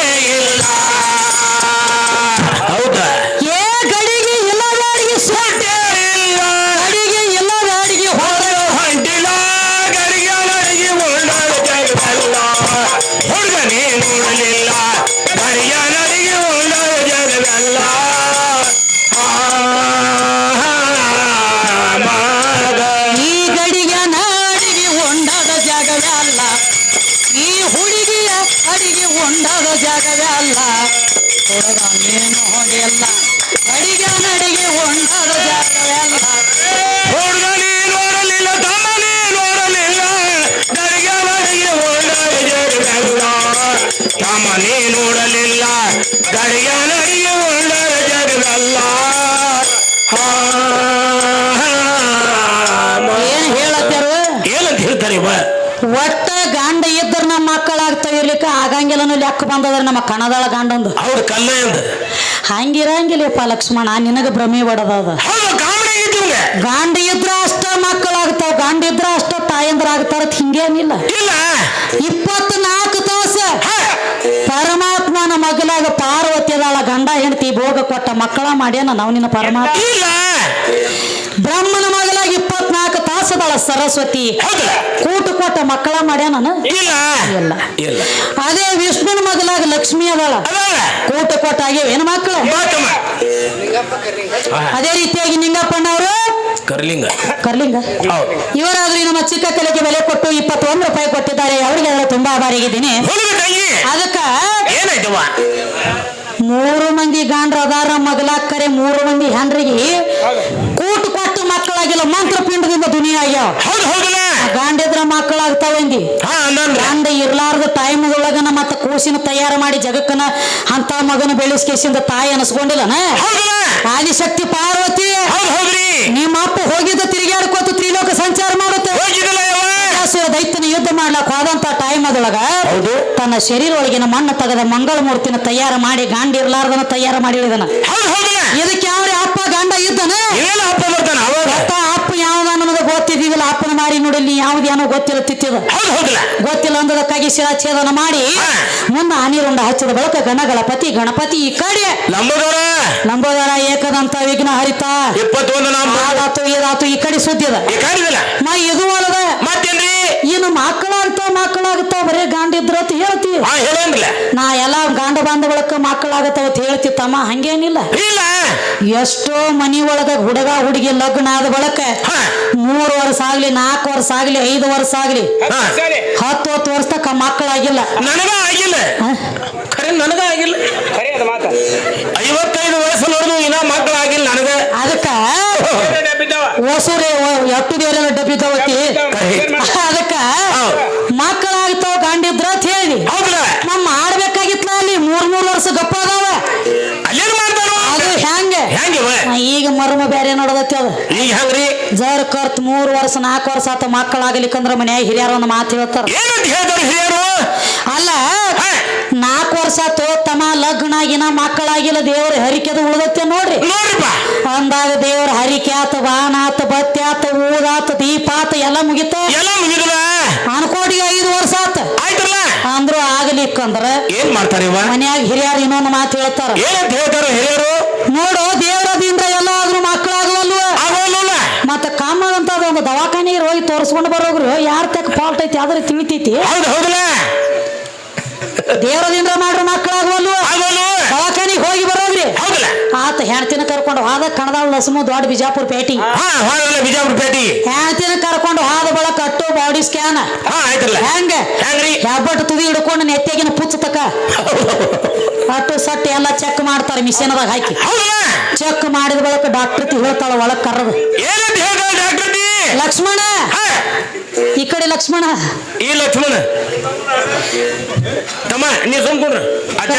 ಲೆಕ್ಕ ಬಂದದ್ರ ನಮ್ಮ ಕಣದಾಳ ಗಂಡಂದು.
ಅವ್ರ ಕಲ್ಲ ಎಂದ
ಹಂಗಿರಂಗಿಲ್ಲಪ್ಪ ಲಕ್ಷ್ಮಣ ನಿನಗ ಭ್ರಮೆ ಬಡದದ
ಇವಂಗ
ಗಾಂಡ ಇದ್ರ ಅಷ್ಟ ಮಕ್ಕಳಾಗ್ತಾವ ಗಾಂಡ ಇದ್ರ ಅಷ್ಟ ತಾಯಂದ್ರ ಆಗ್ತಾರ ಹಿಂಗೇನಿಲ್ಲ.
ಇಲ್ಲ.
ಇಪ್ಪತ್ನಾಲ್ಕು ತಾಸ. ಪರಮಾತ್ಮನ ಮಗಲಾಗ ಪಾರ್ವತಿ ಅದಾಳ ಗಂಡ ಹೆಂಡತಿ ಭೋಗ ಕೊಟ್ಟ ಮಕ್ಕಳ ಮಾಡ್ಯಾನ ನಾವು ನಿನ್ನ ಪರಮಾತ್ಮ.
ಇಲ್ಲ.
ಬ್ರಹ್ಮನ ಮಗಲಾಗ ತಾಸದಾಳ ಸರಸ್ವತಿ.
ಕೂಟ
ಕೂಟ ಕೊಟ್ಟ ಮಕ್ಕಳ ಮಾಡ್ಯಾನ
ನಾನು?
ಇಲ್ಲ.
ಇಲ್ಲ.
ಅದೇ ವಿಷ್ಣುನ ಮಗಲಾಗ ಲಕ್ಷ್ಮಿ ಅದಾಳ.
ಕೂಟ
ಕೂಟು ಆಗ್ಯಾವ ಏನು ಮಕ್ಕಳು ಅದೇ ರೀತಿಯಾಗಿ ನಿಂಗಪ್ಪನವರು
ಕರ್ಲಿಂಗ.
ಕರ್ಲಿಂಗ?
ಹೌದು.
ಇವರಾದ್ರೂ ನಮ್ಮ ಚಿಕ್ಕ ಕಲೆಗೆ ಬೆಲೆ ಕೊಟ್ಟು ಇಪ್ಪತ್ತೊಂದು ರೂಪಾಯಿ ಕೊಟ್ಟಿದ್ದಾರೆ. ಅವರಿಗೆ ತುಂಬಾ ಆಭಾರಿಗಿದ್ದೀನಿ ಅದಕ್ಕ
ಏನಾಯ್ತವ
ಮೂರು ಮಂದಿ ಗಾಂಡ್ರ ಅದಾರ ಮಗಲಾಕ್ಕರೆ ಮೂರು ಮಂದಿ ಹೆಂಡ್ರಿಗೆ ಮಂತ್ರ ಪಿಂಡದಿಂದ ದುನಿಯಾ ಆಗ್ಯಾವ.
ಹೌದು ಹೌದಲ್ಲ?
ಗಾಂಡಿದ್ರ ಮಕ್ಕಳಾಗ್ತಾವಂದಿ ಗಾಂಡ ಇರ್ಲಾರ್ದ ಟೈಮ್ದೊಳಗನ ಮತ್ತ ಕೂಸಿನ ತಯಾರು ಮಾಡಿ ಜಗಕ್ಕನ ಅಂತ ಮಗನ ಬೆಳೆಸ್ಕೇಸಿಂದ ತಾಯಿ ಅನಸ್ಕೊಂಡಿಲ್ಲನ? ಆದಿಶಕ್ತಿ ಪಾರ್ವತಿ ನಿಮ್ಮ ಅಪ್ಪ ಹೋಗಿದ್ದ ತಿರುಗಾಡ್ಕೋತ ತ್ರಿಲೋಕ ಸಂಚಾರ ಮಾಡುತ್ತೆ. ದೈತ್ಯನ ಯುದ್ಧ ಮಾಡ್ಲಕ್ ಹೋದಂತ ಟೈಮ್ ಅದೊಳಗ. ತನ್ನ ಶರೀರ ಒಳಗಿನ ಮಣ್ಣು ತೆಗೆದ ಮಂಗಳ ಮೂರ್ತಿನ ತಯಾರು ಮಾಡಿ ಗಾಂಡಿ ಇರ್ಲಾರ್ದನ ತಯಾರು ಮಾಡಿ ಹೇಳಿದನ
ಹೌದು ಹೌದಲ್ಲ
ಇದಕ್ಕೆ ಯಾವ್ರಿ ಅಪ್ಪ ಗಂಡ ಇದ್ದನ
ಇವೆಲ್ಲ ಹಬ್ಬ ಬರ್ತಾನ ಅವಾಗ
ಒಟ್ಟ ಅಪ್ಪ ಯಾವ್ದ ಗೊತ್ತಿದ್ದೀವಿಲ್ಲ ಅಪ್ಪನ ಮಾಡಿ ನೋಡಿ ನೀ ಯಾವ್ದು ಏನೋ ಗೊತ್ತಿಲ್ಲ ತಿತ್ತಿದ. ಗೊತ್ತಿಲ್ಲ ಅಂದದಕ್ಕಾಗಿ ಶಿರಾಚ್ಛೇದನ ಮಾಡಿ. ಮುಂದೆ ಆನಿರುಂಡ ಹಚ್ಚಿದ ಬಳಿಕ ಗಣಗಳ ಗಣಪತಿ ಗಣಪತಿ ಈ ಕಡೆ. ನಂಬೋದಾರ ಏಕದಂತ ವಿಘ್ನ ಹರಿತ.
ಇಪ್ಪತ್ತೊಂದು
ಇದಾತು ಈ ಕಡೆ
ಸುದ್ದಿ ಕಾಡಿದಿಲ್ಲ
ಮಾ ಇದು ಅಲ್ಲದ
ಮತ್ತೇನ್ರಿ?
ಇನ್ನು ಮಕ್ಕಳಾಗ್ತಾವ ಮಕ್ಕಳಾಗ್ತಾವ ಬರೇ ಗಾಂಡ ಇದ್ರ ಅಂತ ಹೇಳ್ತಿ. ನಾ ಎಲ್ಲ ಗಾಂಡ ಬಾಂಧವಳಕ್ಕ ಬಳಕ ಮಕ್ಕಳಾಗತ್ತಾವ ಅಂತ ಹೇಳ್ತಿ ತಮ್ಮ ಹಂಗೇನಿಲ್ಲ.
ಇಲ್ಲ.
ಎಷ್ಟೋ ಮನಿ ಒಳಗ ಹುಡುಗ ಹುಡುಗಿ ಲಗ್ನ ಆದ ಬಳಕ. ಮೂರು ವರ್ಷ ಆಗ್ಲಿ ನಾಲ್ಕು ವರ್ಷ ಆಗ್ಲಿ ಐದು ವರ್ಷ ಆಗ್ಲಿ. ಹತ್ತು ಹತ್ತು ವರ್ಷ ತಕ್ಕ ಮಕ್ಕಳಾಗಿಲ್ಲ.
ನನಗ ಆಗಿಲ್ಲ. ನನಗ ಆಗಿಲ್ಲ.
ಹೊಸೂರೇ ಎಟ್ಟು ದೇವರೆಲ್ಲ ತಗೋತಿ ಅದಕ್ಕ ಮಕ್ಕಳಾಗ್ತಾವ ಗಂಡಿದ್ರ ಅಂತ ಹೇಳಿ. ನಮ್ಮ ಆಡ್ಬೇಕಾಗಿತ್ಲ ಅಲ್ಲಿ ಮೂರ್ ಮೂರ್ ವರ್ಷ ಗಪ್ಪ ಅದಾವ. ಅದು ಹೆಂಗೆ? ಈಗ ಮರ್ಮ ಬೇರೆ ನೋಡದತ್ತಿ ಅದ.
ಈಗ ಹೆಂಗ್ರಿ?
ಜರ್ ಕರ್ತ್ ಮೂರ್ ವರ್ಷ ನಾಲ್ಕು ವರ್ಷ ಆತ ಮಕ್ಕಳಾಗಲಿಕ್ಕಂದ್ರ ಮನ್ಯಾಗ ಹಿರಿಯರ ಒಂದು ಮಾತು ಹೇಳ್ತಾರ.
ಏನಂತ ಹೇಳ್ತಾರ ಹಿರಿಯರು?
ಅಲ್ಲ. ನಾಲ್ಕು ವರ್ಷ ತೋತಮ ಲಗ್ನ ಆಗಿನ ಮಕ್ಕಳಾಗಿಲ್ಲ ದೇವ್ರ ಹರಿಕೆದು ಉಳಿದತ್ತೆ ನೋಡ್ರಿ. ಅಂದಾಗ ದೇವ್ರ ಹರಿಕೆ ಆತ ಬಾಣ ಆತ ಬತ್ತಿ ಆತ ಊದಾತ ದೀಪ ಆತ ಎಲ್ಲ ಮುಗಿತ. ಅನ್ಕೋಟಿಗೆ ಐದು ವರ್ಷ ಆತ.
ಆಯ್ತಲ್ಲ?
ಅಂದ್ರು ಆಗಲಿಕ್ಕಂದ್ರ
ಏನ್ ಮಾಡ್ತಾರೆ
ಮನ್ಯಾಗ ಹಿರಿಯರು ಇನ್ನೊಂದು ಮಾತು ಹೇಳ್ತಾರ.
ಹಿರಿಯರು?
ನೋಡು ದೇವರದಿಂದ ಎಲ್ಲ ಆದ್ರೂ ಮಕ್ಕಳಾಗವಲ್ವ
ಮತ್ತೆ
ಮತ್ತ ಕಾಮದಂತ ಒಂದು ದವಾಖಾನೆಗೆ ಹೋಗಿ ತೋರಿಸ್ಕೊಂಡು ಬರೋಗ್ರು ಯಾರ ತಕ್ಕ ಫಾಲ್ಟ್ ಐತಿ ಆದ್ರೆ ತಿಳಿತೈತಿ.
ಹೌದು ಹೌದಲ್ಲ.
ದೇವರದಿಂದ ಮಾಡ್ರ ಮಕ್ಕಳಾಗವಲ್ವ? ದವಾಖಾನಿಗೆ ಹೋಗಿ
ಹೌದಲ್ಲ?
ಆತ ಹೆಣ್ತಿನ ಕರ್ಕೊಂಡು ಹೋದ ಕಣದಾಳ ಲಸಮು ದೊಡ್ಡ ಬಿಜಾಪುರ ಪೇಟಿ.
ಬಿಜಾಪುರ ಪೇಟಿ.
ಹೆಣ್ತಿನ ಕರ್ಕೊಂಡು ಹೋದ ಬಳಕ ಅಟ್ಟು ಬಾಡಿ ಸ್ಕ್ಯಾನ್. ಹೆಂಗ?
ಹೆಂಗ್ರಿ?
ಹೆಬ್ಬಟ್ಟು ತುದಿ ಹಿಡ್ಕೊಂಡು ನೆತ್ತಿಗಿನ ಪುಚ್ಚತಕ ಅಟ್ಟು ಸಟ್ ಎಲ್ಲ ಚೆಕ್ ಮಾಡ್ತಾರೆ ಮಿಷಿನ್ದಾಗ ಹಾಕಿ. ಚೆಕ್ ಮಾಡಿದ ಬಳಕ ಡಾಕ್ಟರ್ ಹೇಳ್ತಾಳ ಒಳಗ್
ಕರ್ರದು.
ಲಕ್ಷ್ಮಣ. ಈ ಕಡೆ ಲಕ್ಷ್ಮಣ.
ಈ ಲಕ್ಷ್ಮಣ. ತಮ್ಮ ನೀ ಸುಮ್ಕೊಂಡ್ರ ಅಜ್ಜ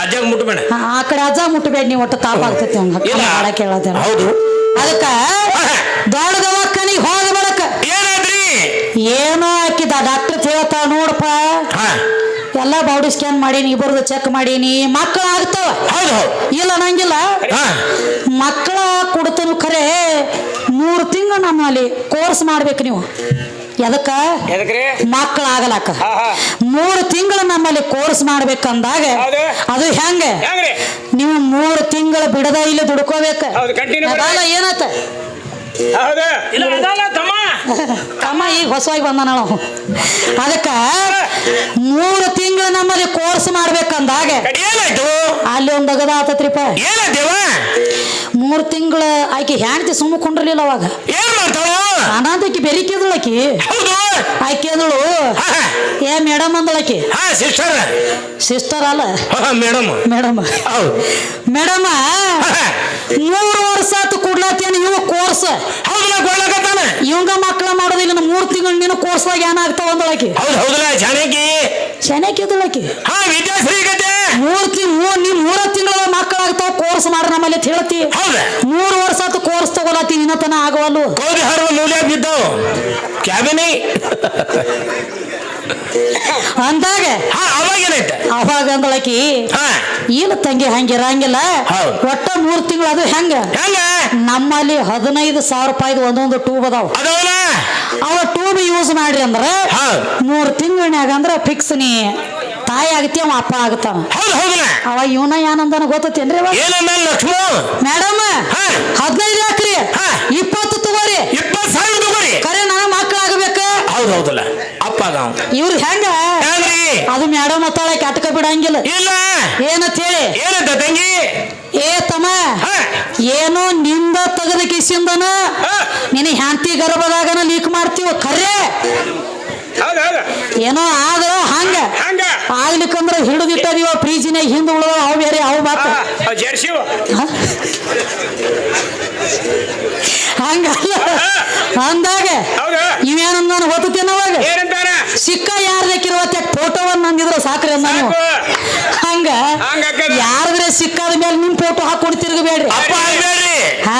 ಅಜ್ಜಾಗ ಮುಟ್ಬೇಡ.
ಆ ಕಡೆ ಅಜ್ಜ ಮುಟ್ಬೇಡ ನೀವು ಒಟ್ಟು ತಾಪ ಆಗ್ತೈತಿ ಹಂಗ. ಕೇಳತ್ತೇನ
ಹೌದು.
ಅದಕ್ಕ ದೊಡ್ಡ ದವಾಖಾನಿಗೆ ಹೋದ ಬಳಕ
ಏನಾದ್ರಿ?
ಏನೋ ಹಾಕಿದ ಡಾಕ್ಟರ್ ಹೇಳ್ತಾಳ ನೋಡಪ್ಪ.
ಹಾ.
ಎಲ್ಲ ಬಾಡಿ ಸ್ಕ್ಯಾನ್ ಮಾಡೀನಿ ಇಬ್ಬರದು ಚೆಕ್ ಮಾಡೀನಿ. ಮಕ್ಕಳು ಆಗ್ತಾವ. ಇಲ್ಲ ನಂಗಿಲ್ಲ. ಮಕ್ಕಳ ಕೊಡ್ತನು ಖರೆ ಮೂರು ತಿಂಗಳು ನಮ್ಮಲ್ಲಿ ಕೋರ್ಸ್ ಮಾಡ್ಬೇಕು ನೀವು. ಎದಕ್ಕ? ಮಕ್ಕಳು
ಹಾ.
ಮೂರು ತಿಂಗಳು ನಮ್ಮಲ್ಲಿ ಕೋರ್ಸ್ ಮಾಡ್ಬೇಕಂದಾಗ. ಅದು ಹೆಂಗ?
ಹೆಂಗ್ರಿ?
ನೀವು ಮೂರು ತಿಂಗಳು ಬಿಡದ ಇಲ್ಲಿ ದುಡ್ಕೋಬೇಕು.
ಹೌದು,
ತಮ್ಮ
ಈಗ ಹೊಸವಾಗಿ ಬಂದ ನಾವು ಅದಕ್ಕ ಮೂರು ತಿಂಗಳು ನಮ್ಮಲ್ಲಿ ಕೋರ್ಸ್ ಮಾಡ್ಬೇಕಂದಾಗ ಅಲ್ಲಿ ಒಂದು ಅಗದ ಆತತ್ರಿಪ ಮೂರು ತಿಂಗಳು ಆಕೆ ಹೆಂಡತಿ ಸುಮ್ಮ ಕುಂಡ್ರಲಿಲ್ಲ ಅವಾಗ.
ಏನ್ ಮಾಡ್ತಾಳು?
ಅನಾಥಕ್ಕೆ ಬೆರಿಕಿದ್ಳಕಿ
ಹೌದು. ಆಕೆದಳು.
ಏ ಮೇಡಮ್ ಅಂದಳಕಿ
ಹಾ ಸಿಸ್ಟರ್.
ಸಿಸ್ಟರ್ ಅಲ್ಲ?
ಮೇಡಮ್.
ಮೇಡಮ್.
ಹೌದು.
ಮೇಡಮ್. ಮೂರು ವರ್ಷ ಆತು ಕೊಡ್ಲಾತೇನ ಇವ ಕೋರ್ಸ್?
ಹೌದಲ್ಲ ಕೊಳ್ಳಕತ್ತಾನ
ಇವಂಗ ಮಕ್ಕಳ ಮಾಡೋದಿಲ್ಲ ಮೂರು ತಿಂಗಳು ನೀನು ಕೋರ್ಸ್ದಾಗ ಏನಾಗ್ತಾವ ಅಂದಳಕಿ
ಹೌದು ಹೌದಲ್ಲ ಜನಕಿ
ಚೆನ್ನಾಗಿದ್ದಳಕಿ
ಹಾ ವಿದ್ಯಾಶ್ರೀ ಕತೆ.
ಮೂರ್ ತಿಂಗ್ ಮೂರ್ ನೀ ಮೂರ ತಿಂಗಳ ಮಕ್ಕಳಾಗ್ತಾವ ಕೋರ್ಸ್ ಮಾಡ ನಮ್ಮಲ್ಲಿ ಹೇಳತಿ. ಮೂರು ವರ್ಷ ಆತು ಕೋರ್ಸ್ ತಗೊಳತಿ ನಿನ್ನತನ ಆಗವಲ್ಲು.
ಗೋಧಿ ಹರವ ಮೂಲ್ಯ ಬಿದ್ದವು. ಕ್ಯಾಬಿನಿ?
ಅಂದಾಗ
ಅವಾಗ
ಅಂದಳಕಿ ಏನು ತಂಗಿ ಹಂಗಿರಂಗಿಲ್ಲ. ಒಟ್ಟ ಮೂರ್ ತಿಂಗಳು ಅದು ಹೆಂಗ? ನಮ್ಮಲ್ಲಿ ಹದಿನೈದು ಸಾವಿರ ರೂಪಾಯಿದು ಒಂದೊಂದು ಟ್ಯೂಬ್ ಅದಾವ. ಅವ ಟ್ಯೂಬ್ ಯೂಸ್ ಮಾಡ್ರಿ ಅಂದ್ರ. ಮೂರ್ ತಿಂಗಳನ್ಯಾಗ ಅಂದ್ರ ಫಿಕ್ಸ್ ನೀ. ತಾಯಿ ಆಗತಿ ಅವ ಅಪ್ಪ ಆಗತಾವ.
ಹೌದು ಹೌದಲ್ಲ
ಅವ ಇವನ ಏನಂದನ ಗೊತ್ತೇನ್ರಿ ಅವ? ಮೇಡಮ್. ಹದಿನೈದು ಹಾಕ್ರಿ. ಇಪ್ಪತ್ತು ತಗೋರಿ
ಇಪ್ಪತ್ ಸಾವಿರ ತಗೋರಿ
ಕರೆ ನನ್ನ ಮಕ್ಳು
ಹೌದು ಹೌದಲ್ಲ. ಅಪ್ಪ
ಇವ್ರ ಹೆಂಗ? ಅದು ಮೇಡಮ್ ಅತ್ತಾಳೆ ಕೆಟ್ಕ ಬಿಡಂಗಿಲ್ಲ
ಇಲ್ಲ.
ಏನಂತ ಹೇಳಿ
ಏನಂತ ತಂಗಿ?
ಏ ತಮ್ಮ ಏನು ನಿಂದ ತೆಗೆದ ಕಿಸಿಂದನ. ನಿನ್ನ ಹ್ಯಾಂತಿ ಗರ್ಭದಾಗನ ಲೀಕ್ ಮಾಡ್ತೀವ
ಹೌದು
ಏನೋ ಆದ್ರ ಹಂಗ.
ಹಂಗ.
ಆಗ್ಲಿಕ್ಕಂದ್ರ ಹಿಡಿದಿಟ್ಟದಿವ ಫ್ರೀಜಿನಾಗ ಹಿಂದೆ ಉಳಿದ ಅವು ಬೇರೆ ಅವು ಮಾತ
ಜರ್ಸಿವ್
ಹ? ಹಂಗಲ್ಲ. ಅಂದಾಗ ಇವೇನು ನಾನು
ಓದುತ್ತೇನವಾಗ
ಸಿಕ್ಕ ಯಾರ್ದಕ್ಕಿರುವ ಫೋಟೋವನ್ನು ನಂದಿದ್ರ ಸಾಕ್ರಿ
ನಾನು.
ಹಂಗ?
ಹಂಗ್.
ಯಾರದ್ರೆ ಸಿಕ್ಕಾದ ಮೇಲೆ ನಿಮ್ ಫೋಟೋ ಹಾಕೊಂಡು ತಿರುಗಬೇಡ್ರಿ
ಅಪ್ಪ ಆಗ್ಬೇಡ್ರಿ
ಹಾ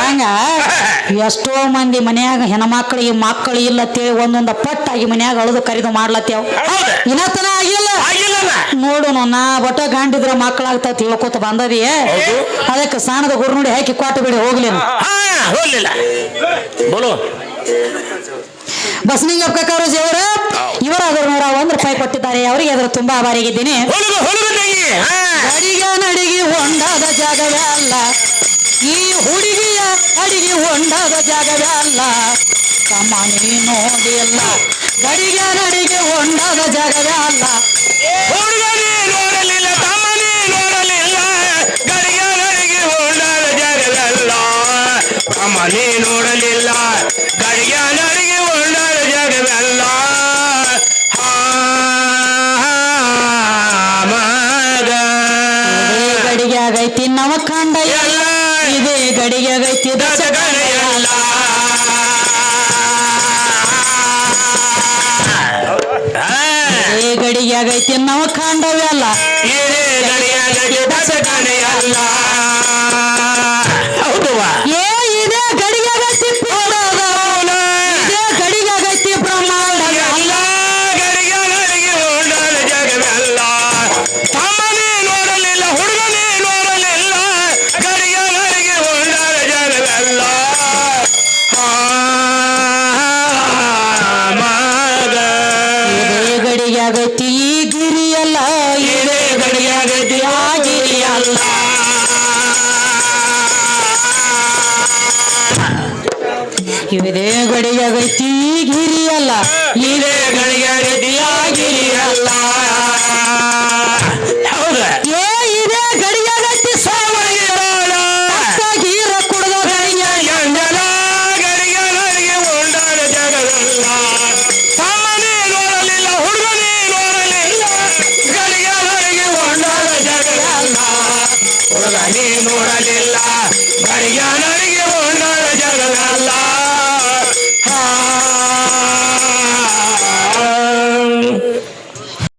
ಹಂಗ ಎಷ್ಟೋ ಮಂದಿ ಮನ್ಯಾಗ ಹೆಣ್ಮಕ್ಳಿಗೆ ಮಕ್ಕಳು ಇಲ್ಲ ಒಂದೊಂದು ಒಂದೊಂದ ಪಟ್ಟಾಗಿ ಮನ್ಯಾಗ ಅಳದು ಕರಿದು ಮಾಡ್ಲತ್ತೇವ್.
ಹೌದು.
ಇನ್ನತನ ಆಗಿಲ್ಲ.
ಆಗಿಲ್ಲಲ್ಲ
ನಾ ಒಟ್ಟ ಗಂಡಿದ್ರ ಮಕ್ಕಳಾಗ್ತ ತಿಳ್ಕೊತ ಬಂದದಿಯೇ
ಹೌದು.
ಅದಕ್ಕೆ ಸಣ್ಣದ ಗುರು ನೋಡಿ ಹಾಕಿ ಕೊಟ್ಟು ಬಿಡಿ ಹೋಗ್ಲಿ
ಹಾ ಹೋಗ್ಲಿಲ್ಲ. ಬೋಲು.
ಅವರ ಇವರಾದರೂ ನೂರ ಒಂದ್ ರೂಪಾಯಿ ಕೊಟ್ಟಿದ್ದಾರೆ. ಅವರಿಗೆ ಅದ್ರ ತುಂಬಾ ಆಭಾರಿಯಾಗಿದ್ದೀನಿ
ತಂಗಿ. ಹಾ.
ಅಡಿಗೆ ನಡಿಗೆ ಹೊಂಡದ ಜಾಗವೇ ಅಲ್ಲ. ಈ ಹುಡುಗಿಯ ಅಡಿಗೆ ಜಾಗವೇ ಅಲ್ಲ. ತಮ್ಮ ನೀ ನೋಡಿಲ್ಲ. ಗಡಿಗೆ ಅಡಿಗೆ ಹೊಂಡದ ಜಾಗವೇ ನವ